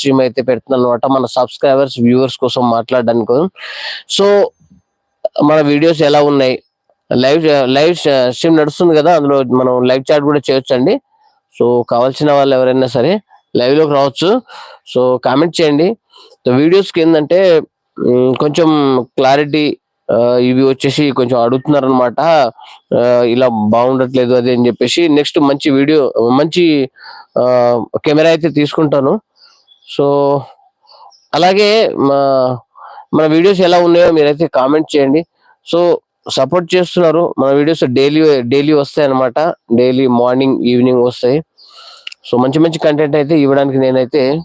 Stream అయితే పెడుతున్నాను అనమాట మన సబ్స్క్రైబర్స్ వ్యూవర్స్ కోసం మాట్లాడడానికి. సో మన వీడియోస్ ఎలా ఉన్నాయి? లైవ్ లైవ్ స్ట్రీమ్ నడుస్తుంది కదా అందులో మనం లైవ్ చాట్ కూడా చేయొచ్చు అండి సో కావాల్సిన వాళ్ళు ఎవరైనా సరే లైవ్లోకి రావచ్చు. సో కామెంట్ చేయండి. వీడియోస్కి ఏంటంటే కొంచెం క్లారిటీ ఇవి వచ్చేసి కొంచెం అడుగుతున్నారు అనమాట ఇలా బాగుండట్లేదు అది అని చెప్పేసి. నెక్స్ట్ మంచి వీడియో మంచి కెమెరా అయితే తీసుకుంటాను. సో అలాగే మా- మన వీడియోస్ ఎలా ఉన్నాయో మీరైతే కామెంట్ చేయండి. సో సపోర్ట్ చేస్తున్నారు. మన వీడియోస్ డైలీ డైలీ వస్తాయి అనమాట డైలీ మార్నింగ్ ఈవినింగ్ వస్తాయి. సో మంచి మంచి కంటెంట్ అయితే ఇవ్వడానికి నేనైతే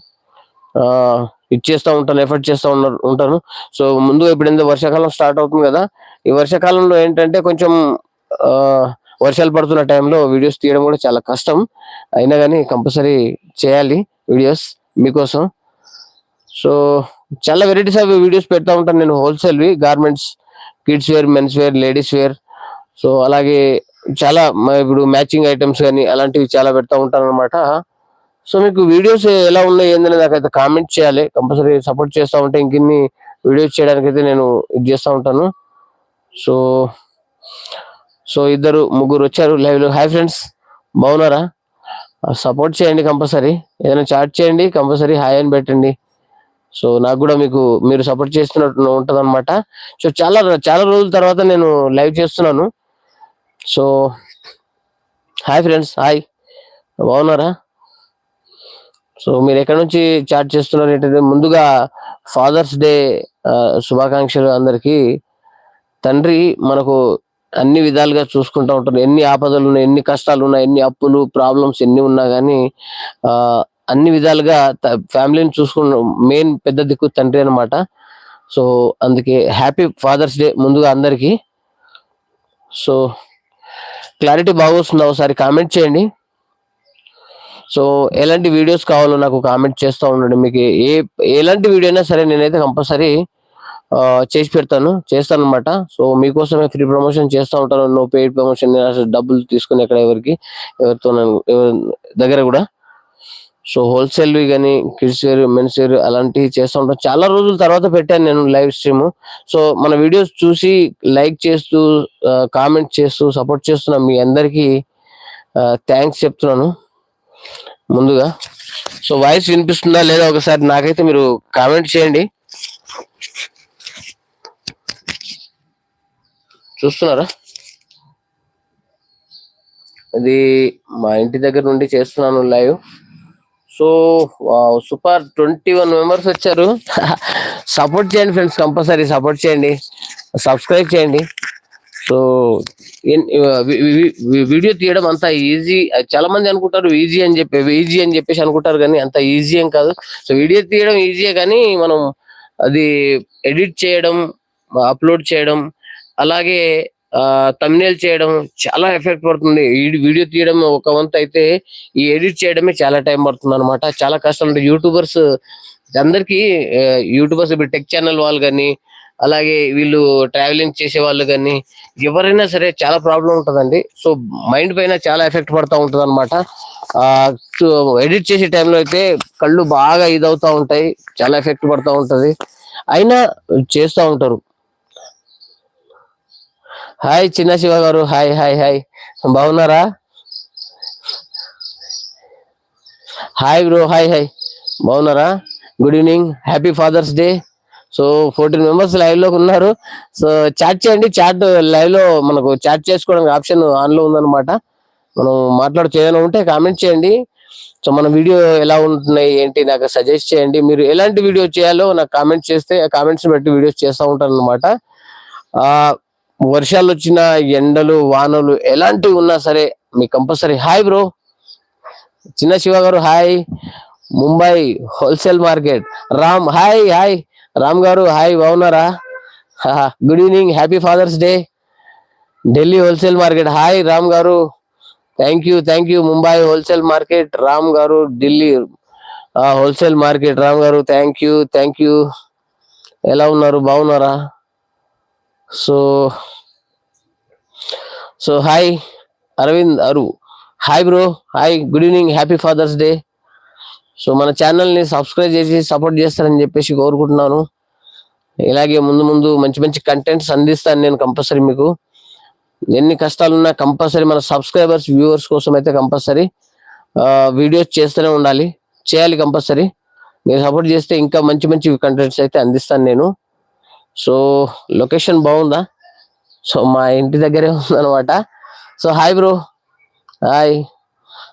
ఇచ్చేస్తూ ఉంటాను ఎఫర్ట్ చేస్తూ ఉన్నా- ఉంటాను. సో ముందు ఇప్పుడు వర్షాకాలం స్టార్ట్ అవుతుంది కదా ఈ వర్షాకాలంలో ఏంటంటే కొంచెం వర్షాలు పడుతున్న టైంలో వీడియోస్ తీయడం కూడా చాలా కష్టం. అయినా కానీ కంపల్సరీ చేయాలి వీడియోస్. మీకోసం. సో చాలా వెరైటీస్ ఆఫ్ వీడియోస్ పెడతా ఉంటాను నేను హోల్సేల్వి garments kids wear men's wear ladies wear so అలాగే చాలా ఇప్పుడు మ్యాచింగ్ ఐటమ్స్ కానీ అలాంటివి చాలా పెడతా ఉంటాను అనమాట సో మీకు వీడియోస్ ఎలా ఉన్నాయి ఏందని నాకైతే కామెంట్ చేయాలి. కంపల్సరీ సపోర్ట్ చేస్తూ ఉంటే ఇంకిన్ని వీడియోస్ చేయడానికి అయితే నేను ఇది చేస్తూ ఉంటాను. సో సో ఇద్దరు ముగ్గురు వచ్చారు. లైవ్లో హాయ్ ఫ్రెండ్స్ బాగున్నారా? సపోర్ట్ చేయండి కంపల్సరీ. ఏదైనా చాట్ చేయండి కంపల్సరీ హాయ్ అని పెట్టండి. సో నాకు కూడా మీకు మీరు సపోర్ట్ చేస్తున్నట్టు ఉంటుంది అనమాట సో చాలా చాలా రోజుల తర్వాత నేను లైవ్ చేస్తున్నాను. సో హాయ్ ఫ్రెండ్స్ హాయ్ బాగున్నారా? సో మీరు ఎక్కడి నుంచి చాట్ చేస్తున్నారు ఏంటంటే ముందుగా ఫాదర్స్ డే శుభాకాంక్షలు అందరికీ. తండ్రి మనకు అన్ని విధాలుగా చూసుకుంటూ ఉంటారు. ఎన్ని ఆపదలు ఉన్నాయి ఎన్ని కష్టాలు ఉన్నాయి ఎన్ని అప్పులు ప్రాబ్లమ్స్ ఎన్ని ఉన్నా కానీ ఆ అన్ని విధాలుగా ఫ్యామిలీని చూసుకున్న మెయిన్ పెద్ద దిక్కు తండ్రి అనమాట సో అందుకే హ్యాపీ ఫాదర్స్ డే ముందుగా అందరికీ. సో క్లారిటీ బాగొస్తుందా ఒకసారి కామెంట్ చేయండి. సో ఎలాంటి వీడియోస్ కావాలో నాకు కామెంట్ చేస్తూ ఉండండి. మీకు ఏ ఎలాంటి వీడియో అయినా సరే నేనైతే కంపల్సరీ చేసి పెడతాను. చేస్తాను అనమాట సో మీకోసమే ఫ్రీ ప్రమోషన్ చేస్తూ ఉంటాను. నో పెయిడ్ ప్రమోషన్ డబ్బులు తీసుకుని ఎక్కడ ఎవరికి ఎవరితో దగ్గర కూడా. సో హోల్సేల్వి కానీ కిడ్స్ వేర్ మెన్స్ వేర్ అలాంటివి చేస్తూ ఉంటాను. చాలా రోజుల తర్వాత పెట్టాను నేను లైవ్ స్ట్రీమ్. సో మన వీడియోస్ చూసి లైక్ చేస్తూ కామెంట్ చేస్తూ సపోర్ట్ చేస్తున్న మీ అందరికీ థ్యాంక్స్ చెప్తున్నాను. ముందుగా సో వాయిస్ వినిపిస్తుందా లేదా ఒకసారి నాకైతే మీరు కామెంట్ చేయండి. చూస్తున్నారా? ఇది మా ఇంటి దగ్గర నుండి చేస్తున్నాను live. So super. Twenty one members వచ్చారు. సపోర్ట్ చేయండి ఫ్రెండ్స్ కంపల్సరీ సపోర్ట్ చేయండి. సబ్స్క్రైబ్ చేయండి. సో వీడియో తీయడం అంత ఈజీ చాలా మంది అనుకుంటారు ఈజీ అని చెప్పి ఈజీ అని చెప్పేసి అనుకుంటారు కానీ అంత ఈజీ ఏం కాదు. సో వీడియో తీయడం ఈజీయే కానీ మనం అది ఎడిట్ చేయడం అప్లోడ్ చేయడం అలాగే తమ్నేల్ చేయడం చాలా ఎఫెక్ట్ పడుతుంది. వీడియో తీయడం ఒక వంతు అయితే ఈ ఎడిట్ చేయడమే చాలా టైం పడుతుంది అనమాట చాలా కష్టం. యూట్యూబర్స్ అందరికీ యూట్యూబర్స్ ఇప్పుడు టెక్ ఛానల్ వాళ్ళు కానీ అలాగే వీళ్ళు ట్రావెలింగ్ చేసే వాళ్ళు కానీ ఎవరైనా సరే చాలా ప్రాబ్లం ఉంటుందండి. సో మైండ్ పైన చాలా ఎఫెక్ట్ పడుతూ ఉంటుంది అనమాట ఎడిట్ చేసే టైంలో అయితే కళ్ళు బాగా ఇదవుతూ ఉంటాయి. చాలా ఎఫెక్ట్ పడుతూ ఉంటుంది. అయినా చేస్తూ ఉంటారు. హాయ్ చిన్న శివ గారు హాయ్ హాయ్ హాయ్. బాగున్నారా? Hi bro hi hi. బాగున్నారా? Good evening happy father's day. So fourteen members లైవ్లోకి ఉన్నారు. సో చాట్ చేయండి చాట్ లైవ్లో మనకు చాట్ చేసుకోవడానికి ఆప్షన్ ఆన్లో ఉందన్నమాట. మనం మాట్లాడుతూ ఏదైనా ఉంటే కామెంట్ చేయండి. సో మన వీడియో ఎలా ఉంటున్నాయి ఏంటి నాకు సజెస్ట్ చేయండి. మీరు ఎలాంటి వీడియో చేయాలో నాకు కామెంట్ చేస్తే కామెంట్స్ బట్టి వీడియోస్ చేస్తూ ఉంటాను అనమాట వర్షాలు వచ్చిన ఎండలు వానలు ఎలాంటివి ఉన్నా సరే మీ compulsory hi bro. Chinna Shiva గారు hi. Mumbai wholesale market. Ram hi hi. Ram గారు హాయ్ బాగున్నారా? Good evening happy father's day. Delhi wholesale market. Hi Ram గారు. Thank you thank you. Mumbai wholesale market. Ram గారు ఢిల్లీ హోల్సేల్ మార్కెట్. రామ్ గారు thank you thank you. ఎలా ఉన్నారు? బాగున్నారా? So so hi Arvind Aru. Hi bro hi good evening happy father's day. So మన ఛానల్ని subscribe చేసి support చేస్తారని చెప్పేసి కోరుకుంటున్నాను. ఇలాగే ముందు ముందు మంచి మంచి కంటెంట్స్ అందిస్తాను నేను కంపల్సరీ మీకు. ఎన్ని కష్టాలున్నా కంపల్సరీ మన సబ్స్క్రైబర్స్ వ్యూవర్స్ కోసం అయితే కంపల్సరీ వీడియోస్ చేస్తూనే ఉండాలి. చేయాలి కంపల్సరీ మీరు సపోర్ట్ చేస్తే ఇంకా మంచి మంచి కంటెంట్స్ అయితే అందిస్తాను నేను. సో లొకేషన్ బాగుందా? సో మా ఇంటి దగ్గరే ఉందనమాట so hi bro. Hi.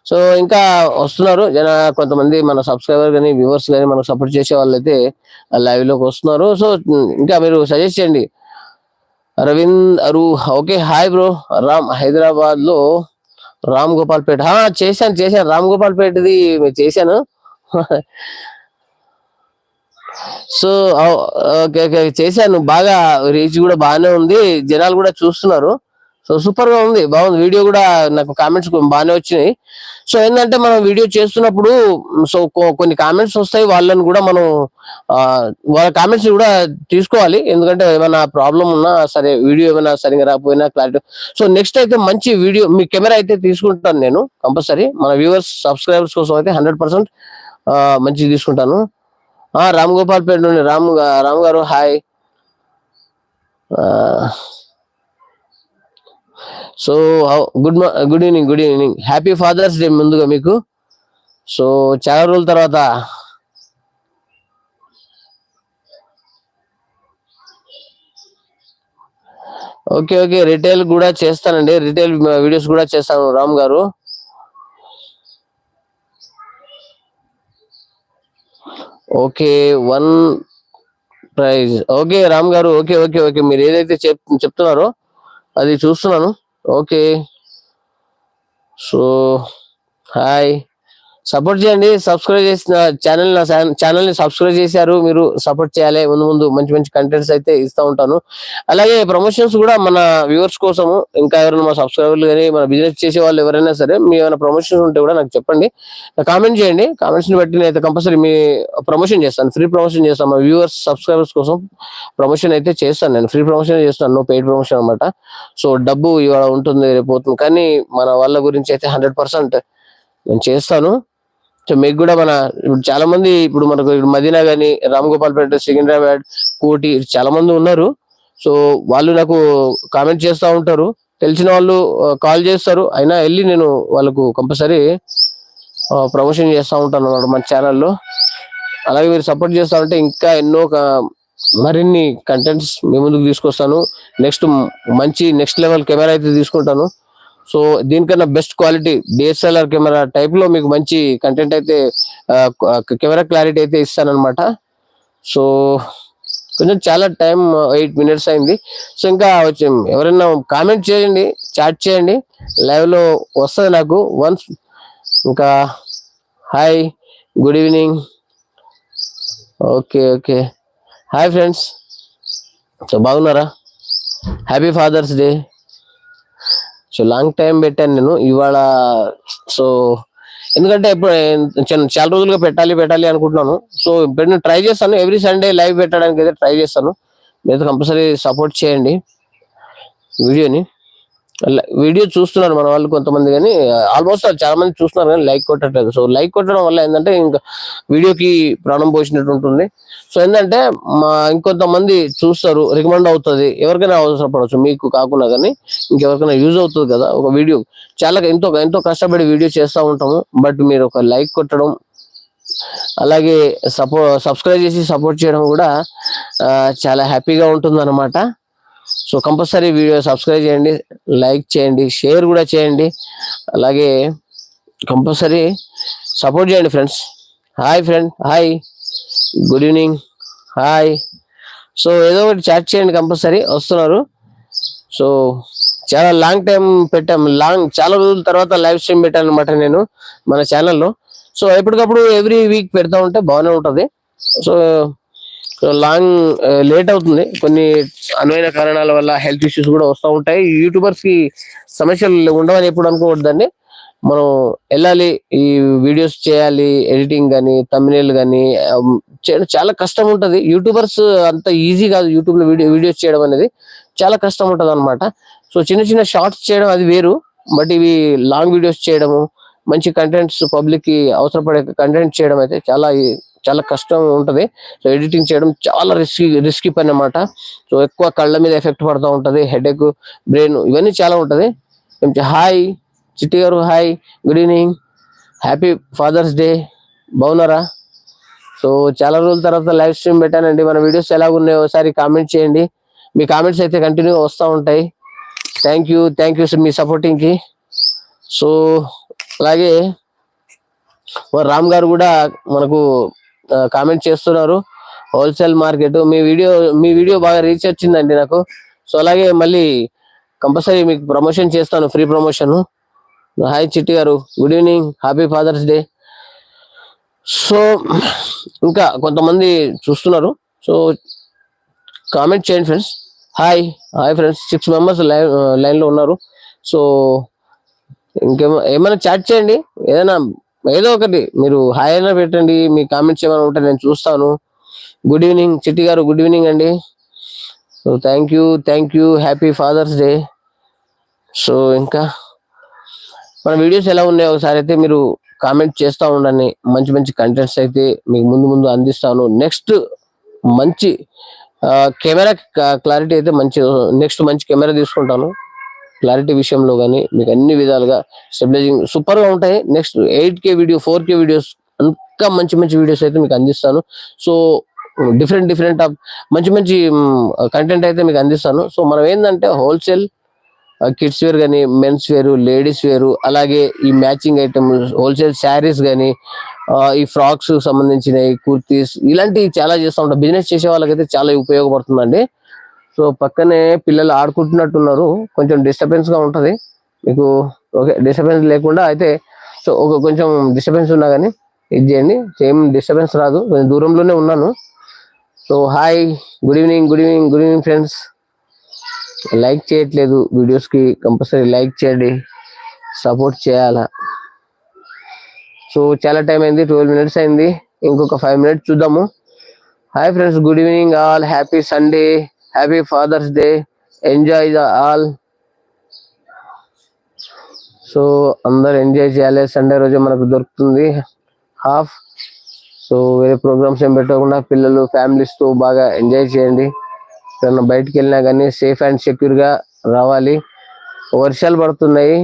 So ఇంకా వస్తున్నారు. జన కొంతమంది మన సబ్స్క్రైబర్ కానీ వ్యూవర్స్ కానీ మనకు సపోర్ట్ చేసే వాళ్ళైతే లైవ్లోకి లైవ్లోకి వస్తున్నారు. సో ఇంకా మీరు సజెస్ట్ చేయండి. రవీంద్ అరు ఓకే హాయ్ బ్రో. రామ్ హైదరాబాద్లో రామ్ గోపాల్ పేట. చేశాను చేశాను. రామ్ గోపాల్ పేటది చేశాను. సో ఓకే చేశాను. బాగా రీచ్ కూడా బాగానే ఉంది. జనాలు కూడా చూస్తున్నారు. సో సూపర్గా ఉంది. బాగుంది. వీడియో కూడా నాకు కామెంట్స్ బాగానే వచ్చినాయి. సో ఏంటంటే మనం వీడియో చేస్తున్నప్పుడు సో కొన్ని కామెంట్స్ వస్తాయి. వాళ్ళని కూడా మనం వాళ్ళ కామెంట్స్ కూడా తీసుకోవాలి. ఎందుకంటే ఏమైనా ప్రాబ్లం ఉన్నా సరే వీడియో ఏమైనా సరిగా రాకపోయినా క్లారిటీ. సో నెక్స్ట్ అయితే మంచి వీడియో మీ కెమెరా అయితే తీసుకుంటాను నేను కంపల్సరీ. మన వ్యూవర్స్ సబ్స్క్రైబర్స్ కోసం అయితే హండ్రెడ్ పర్సెంట్ మంచి తీసుకుంటాను. రామ్ గోపాల్ పేట నుండి రామ్ రామ్ గారు hi. So good good evening good evening. Happy father's day ముందుగా మీకు. సో చాలా రోజుల తర్వాత ఓకే ఓకే రిటైల్ కూడా చేస్తానండి. రిటైల్ వీడియోస్ కూడా చేస్తాను రామ్ గారు. Okay one prize. Okay Ram గారు ఓకే ఓకే ఓకే. మీరు ఏదైతే చెప్ చెప్తున్నారో అది చూస్తున్నాను. ఓకే. So hi. సపోర్ట్ చేయండి సబ్స్క్రైబ్ చేసిన ఛానల్ నా ఛానల్ని సబ్స్క్రైబ్ చేశారు మీరు సపోర్ట్ చేయాలి. ముందు ముందు మంచి మంచి కంటెంట్స్ అయితే ఇస్తూ ఉంటాను. అలాగే ప్రమోషన్స్ కూడా మన వ్యూవర్స్ కోసము ఇంకా ఎవరైనా మా సబ్స్క్రైబర్లు కానీ మన బిజినెస్ చేసే వాళ్ళు ఎవరైనా సరే మీ ఏమైనా ప్రమోషన్స్ ఉంటే కూడా నాకు చెప్పండి. కామెంట్ చేయండి. కామెంట్స్ని బట్టి నేను కంపల్సరీ మీ ప్రమోషన్ చేస్తాను. ఫ్రీ ప్రమోషన్ చేస్తాను. మా వ్యూవర్స్ సబ్స్క్రైబర్స్ కోసం ప్రమోషన్ అయితే చేస్తాను నేను. ఫ్రీ ప్రమోషన్ చేస్తాను నో పెయిడ్ ప్రమోషన్ అనమాట సో డబ్బు ఇవాళ ఉంటుంది రేపు పోతుంది. కానీ మన వాళ్ళ గురించి అయితే హండ్రెడ్ పర్సెంట్ నేను చేస్తాను. సో మీకు కూడా మన ఇప్పుడు చాలా మంది ఇప్పుడు మనకు మదీనా గానీ రామ్ గోపాల్ పేట సికింద్రాబాద్ కోటి చాలా మంది ఉన్నారు. సో వాళ్ళు నాకు కామెంట్ చేస్తూ ఉంటారు. తెలిసిన వాళ్ళు కాల్ చేస్తారు. అయినా వెళ్ళి నేను వాళ్ళకు కంపల్సరీ ప్రమోషన్ చేస్తూ ఉంటాను అనమాట మన ఛానల్లో. అలాగే మీరు సపోర్ట్ చేస్తా ఉంటే ఇంకా ఎన్నో మరిన్ని కంటెంట్స్ మీ ముందుకు తీసుకొస్తాను. నెక్స్ట్ మంచి నెక్స్ట్ లెవెల్ కెమెరా అయితే తీసుకుంటాను. సో దీనికన్నా బెస్ట్ క్వాలిటీ డిఎస్ఎల్ఆర్ కెమెరా టైప్లో మీకు మంచి కంటెంట్ అయితే కెమెరా క్లారిటీ అయితే ఇస్తానన్నమాట. సో కొంచెం చాలా టైం ఎయిట్ మినిట్స్ అయింది. సో ఇంకా వచ్చి ఎవరైనా కామెంట్ చేయండి చాట్ చేయండి. లైవ్లో వస్తుంది నాకు. వన్స్ ఇంకా hi good evening okay okay hi friends so బాగున్నారా? Happy father's day so long time పెట్టాను నేను. ఇవాళ సో ఎందుకంటే ఇప్పుడు చాలా రోజులుగా పెట్టాలి పెట్టాలి అనుకుంటున్నాను. సో ఇప్పుడు నేను ట్రై చేస్తాను. ఎవ్రీ సండే లైవ్ పెట్టడానికి అయితే ట్రై చేస్తాను. మీరు కంపల్సరీ సపోర్ట్ చేయండి. వీడియోని. వీడియో చూస్తున్నారు మన వాళ్ళు కొంతమంది కానీ ఆల్మోస్ట్ చాలా మంది చూస్తున్నారు కానీ లైక్ కొట్టట్లేదు. సో లైక్ కొట్టడం వల్ల ఏంటంటే ఇంకా వీడియోకి ప్రాణం పోసినట్టు ఉంటుంది. సో ఏంటంటే మా ఇంకొంతమంది చూస్తారు రికమెండ్ అవుతుంది. ఎవరికైనా అవసరపడవచ్చు మీకు కాకుండా కానీ ఇంకెవరికైనా యూజ్ అవుతుంది కదా ఒక వీడియో. చాలా ఎంతో ఎంతో కష్టపడి వీడియో చేస్తూ ఉంటాము. బట్ మీరు ఒక లైక్ కొట్టడం అలాగే సపో సబ్స్క్రైబ్ చేసి సపోర్ట్ చేయడం కూడా చాలా హ్యాపీగా ఉంటుంది అనమాట సో కంపల్సరీ వీడియో సబ్స్క్రైబ్ చేయండి లైక్ చేయండి షేర్ కూడా చేయండి. అలాగే కంపల్సరీ సపోర్ట్ చేయండి friends. Hi friend hi. Good evening hi. So ఏదో ఒకటి చాట్ చేయండి కంపల్సరీ వస్తున్నారు. సో చాలా లాంగ్ టైం పెట్టాం లాంగ్ చాలా రోజుల తర్వాత లైవ్ స్ట్రీమ్ పెట్టాను అనమాట నేను మన ఛానల్లో. సో ఎప్పటికప్పుడు ఎవ్రీ వీక్ పెడతా ఉంటే బాగానే ఉంటుంది. సో లాంగ్ లేట్ uh, అవుతుంది. కొన్ని అనువైన కారణాల వల్ల హెల్త్ ఇష్యూస్ కూడా వస్తూ ఉంటాయి. యూట్యూబర్స్కి సమస్యలు ఉండవని ఎప్పుడు అనుకోవద్దండి. మనం వెళ్ళాలి ఈ వీడియోస్ చేయాలి ఎడిటింగ్ కానీ తమిళ కానీ చేయడం చాలా కష్టం ఉంటుంది. యూట్యూబర్స్ అంత ఈజీ కాదు యూట్యూబ్లో వీడియో వీడియోస్ చేయడం అనేది. చాలా కష్టం ఉంటుంది అనమాట సో చిన్న చిన్న షార్ట్స్ చేయడం అది వేరు. బట్ ఇవి లాంగ్ వీడియోస్ చేయడము మంచి కంటెంట్స్ పబ్లిక్కి అవసరపడే కంటెంట్ చేయడం అయితే చాలా చాలా కష్టం ఉంటుంది. సో ఎడిటింగ్ చేయడం చాలా రిస్కీ రిస్కీ పని అన్నమాట. సో ఎక్కువ కళ్ళ మీద ఎఫెక్ట్ పడుతూ ఉంటుంది. హెడేక్ బ్రెయిన్ ఇవన్నీ చాలా ఉంటది. హాయ్ చిట్టి గారు hi good evening happy father's day బాగున్నారా? సో చాలా రోజుల తర్వాత లైవ్ స్ట్రీమ్ పెట్టానండి. మన వీడియోస్ ఎలా ఉన్నాయో ఒకసారి కామెంట్ చేయండి. మీ కామెంట్స్ అయితే కంటిన్యూగా వస్తూ ఉంటాయి. థ్యాంక్ యూ థ్యాంక్ యూ మీ సపోర్టింగ్కి సో అలాగే మన రామ్ గారు కూడా మనకు కామెంట్ చేస్తున్నారు. హోల్సేల్ మార్కెట్ మీ వీడియో మీ వీడియో బాగా రీచ్ వచ్చిందండి నాకు. సో అలాగే మళ్ళీ కంపల్సరీ మీకు ప్రమోషన్ చేస్తాను ఫ్రీ ప్రమోషన్ హాయ్ చిట్టి గారు. Good evening happy father's day so ఇంకా కొంతమంది చూస్తున్నారు. సో కామెంట్ చేయండి friends hi hi friends six members line లైన్లో ఉన్నారు. సో ఇంకేమో ఏమైనా చాట్ చేయండి. ఏదైనా ఏదో ఒకటి మీరు హాయ్ అయినా పెట్టండి మీ కామెంట్స్ ఏమైనా ఉంటే నేను చూస్తాను. గుడ్ ఈవినింగ్ చిట్టి గారు గుడ్ ఈవినింగ్ అండి. So thank you thank you happy father's day so ఇంకా మన వీడియోస్ ఎలా ఉన్నాయో ఒకసారి అయితే మీరు కామెంట్ చేస్తూ ఉండండి. మంచి మంచి కంటెంట్స్ అయితే మీకు ముందు ముందు అందిస్తాను. నెక్స్ట్ మంచి కెమెరా క్లారిటీ అయితే మంచి నెక్స్ట్ మంచి కెమెరా తీసుకుంటాను. క్లారిటీ విషయంలో కానీ మీకు అన్ని విధాలుగా స్టెబిలైజింగ్ సూపర్గా ఉంటాయి. Next eight K video four K videos ఇంకా మంచి మంచి వీడియోస్ అయితే మీకు అందిస్తాను. సో డిఫరెంట్ డిఫరెంట్ ఆఫ్ మంచి మంచి కంటెంట్ అయితే మీకు అందిస్తాను. సో మనం ఏంటంటే హోల్సేల్ కిడ్స్ వేర్ కానీ మెన్స్ వేరు లేడీస్ వేరు అలాగే ఈ మ్యాచింగ్ ఐటమ్ హోల్సేల్ శారీస్ కానీ ఈ ఫ్రాక్స్ సంబంధించినవి కుర్తీస్ ఇలాంటివి చాలా చేస్తూ ఉంటాం. బిజినెస్ చేసే వాళ్ళకైతే చాలా ఉపయోగపడుతుందండి. సో పక్కనే పిల్లలు ఆడుకుంటున్నట్టున్నారు. కొంచెం డిస్టర్బెన్స్గా ఉంటది. మీకు ఓకే డిస్టర్బెన్స్ లేకుండా అయితే సో ఒక కొంచెం డిస్టర్బెన్స్ ఉన్నా కానీ ఇది చేయండి. సేమ్ డిస్టర్బెన్స్ రాదు. నేను దూరంలోనే ఉన్నాను. So hi good evening good evening good evening friends like చేయట్లేదు వీడియోస్కి కంపల్సరీ లైక్ చేయండి. సపోర్ట్ చేయాలా. సో చాలా టైం అయింది. ట్వెల్వ్ మినిట్స్ అయింది. ఇంకొక ఫైవ్ మినిట్స్ చూద్దాము. Hi friends good evening all happy Sunday happy father's day enjoy the all so అందరు ఎంజాయ్ చేయాలి. సండే రోజు మనకు దొరుకుతుంది హాఫ్ సో వేరే ప్రోగ్రామ్స్ ఏం పెట్టకుండా పిల్లలు ఫ్యామిలీస్తో బాగా ఎంజాయ్ చేయండి. ఎక్కడన్నా బయటికి వెళ్ళినా కానీ సేఫ్ అండ్ సెక్యూర్గా రావాలి. వర్షాలు పడుతున్నాయి.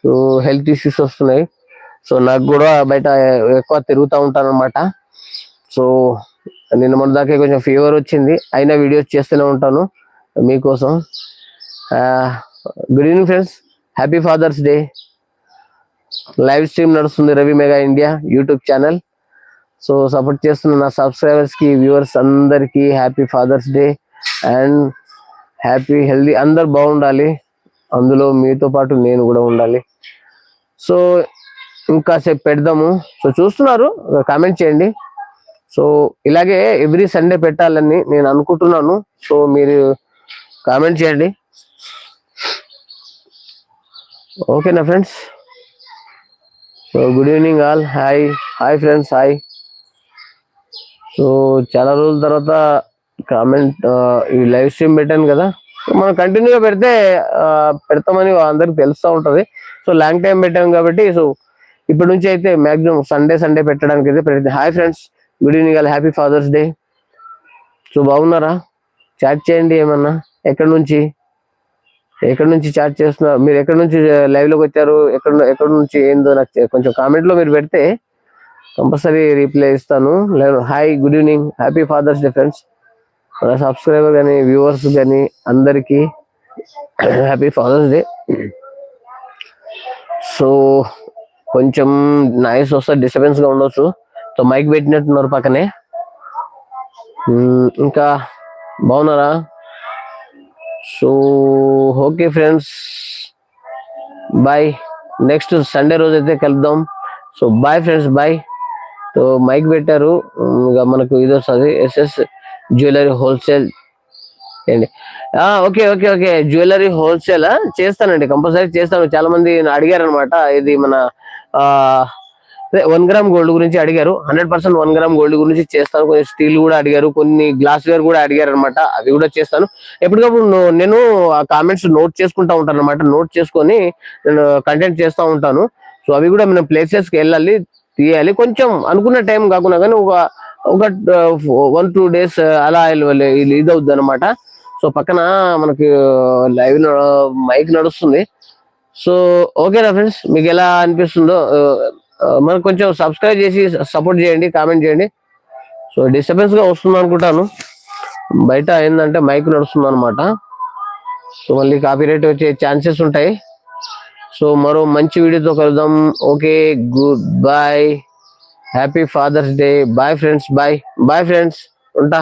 సో హెల్త్ ఇష్యూస్ వస్తున్నాయి. సో నాకు కూడా బయట ఎక్కువ తిరుగుతూ ఉంటాను అనమాట సో నిన్న మొన్న దాకా కొంచెం ఫీవర్ వచ్చింది. అయినా వీడియోస్ చేస్తూనే ఉంటాను మీకోసం. Good evening friends happy father's day live stream నడుస్తుంది Ravi mega India YouTube channel so support చేస్తున్న నా సబ్స్క్రైబర్స్కి వ్యూవర్స్ అందరికి happy father's day and happy healthy అందరు బాగుండాలి. అందులో మీతో పాటు నేను కూడా ఉండాలి. సో ఇంకాసేపు పెడదాము. సో చూస్తున్నారు. కామెంట్ చేయండి. సో ఇలాగే ఎవ్రీ సండే పెట్టాలని నేను అనుకుంటున్నాను. సో మీరు కామెంట్ చేయండి. ఓకేనా friends. So good evening all. Hi. Hi friends. Hi. So చాలా రోజుల తర్వాత కామెంట్ ఈ లైవ్ స్ట్రీమ్ పెట్టాను కదా. మనం కంటిన్యూగా పెడితే పెడతామని అందరికి తెలుస్తూ ఉంటుంది. సో లాంగ్ టైం పెట్టాం కాబట్టి సో ఇప్పటి నుంచి అయితే మాక్సిమం సండే సండే పెట్టడానికి అయితే ప్రయత్నం hi friends. Good evening all happy father's day so బాగున్నారా? చాట్ చేయండి ఏమన్నా? ఎక్కడి నుంచి? ఎక్కడి నుంచి చాట్ చేస్తున్నారు మీరు ఎక్కడి నుంచి లైవ్లోకి వచ్చారు? ఎక్కడ ఎక్కడి నుంచి ఏందో నాకు కొంచెం కామెంట్లో మీరు పెడితే కంపల్సరీ రిప్లై ఇస్తాను. లేదు hi good evening happy father's day friends మన సబ్స్క్రైబర్ కానీ వ్యూవర్స్ కానీ అందరికీ హ్యాపీ ఫాదర్స్ డే సో కొంచెం నాయిస్ వస్తే డిస్టర్బెన్స్గా ఉండొచ్చు. సో మైక్ పెట్టినట్టున్నారు పక్కనే. ఇంకా బాగున్నారా? So okay friends. Bye. Next Sunday రోజు అయితే కలుద్దాం. So bye friends bye. So mic పెట్టారు. ఇంకా మనకు ఇది వస్తుంది. SS jewellery wholesale. అండి okay okay okay. Jewellery wholesale చేస్తానండి. కంపల్సరీ చేస్తాను. చాలా మంది అడిగారు అనమాట ఇది మన వన్ గ్రామ్ గోల్డ్ గురించి అడిగారు. Hundred percent one gram gold గురించి చేస్తాను. కొన్ని స్టీల్ కూడా అడిగారు. కొన్ని గ్లాస్ వేర్ కూడా అడిగారు అనమాట అవి కూడా చేస్తాను. ఎప్పటికప్పుడు నేను ఆ కామెంట్స్ నోట్ చేసుకుంటా ఉంటాను అనమాట నోట్ చేసుకొని నేను కంటెంట్ చేస్తూ ఉంటాను. సో అవి కూడా మనం ప్లేసెస్కి కి వెళ్ళాలి తీయాలి. కొంచెం అనుకున్న టైం కాకుండా కానీ ఒక ఒక వన్ టూ డేస్ అలా ఇది అవుద్ది అనమాట సో పక్కన మనకి లైవ్ మైక్ నడుస్తుంది. సో ఓకేనా ఫ్రెండ్స్ మీకు ఎలా అనిపిస్తుందో మనకు కొంచెం సబ్స్క్రైబ్ చేసి సపోర్ట్ చేయండి కామెంట్ చేయండి. సో డిస్టర్బెన్స్గా వస్తుంది అనుకుంటాను. బయట ఏంటంటే మైక్ నడుస్తుంది అనమాట సో మళ్ళీ కాపీరైట్ వచ్చే ఛాన్సెస్ ఉంటాయి. సో మరో మంచి వీడియోతో కలుద్దాం. Okay goodbye happy father's day bye friends bye bye friends ఉంటా?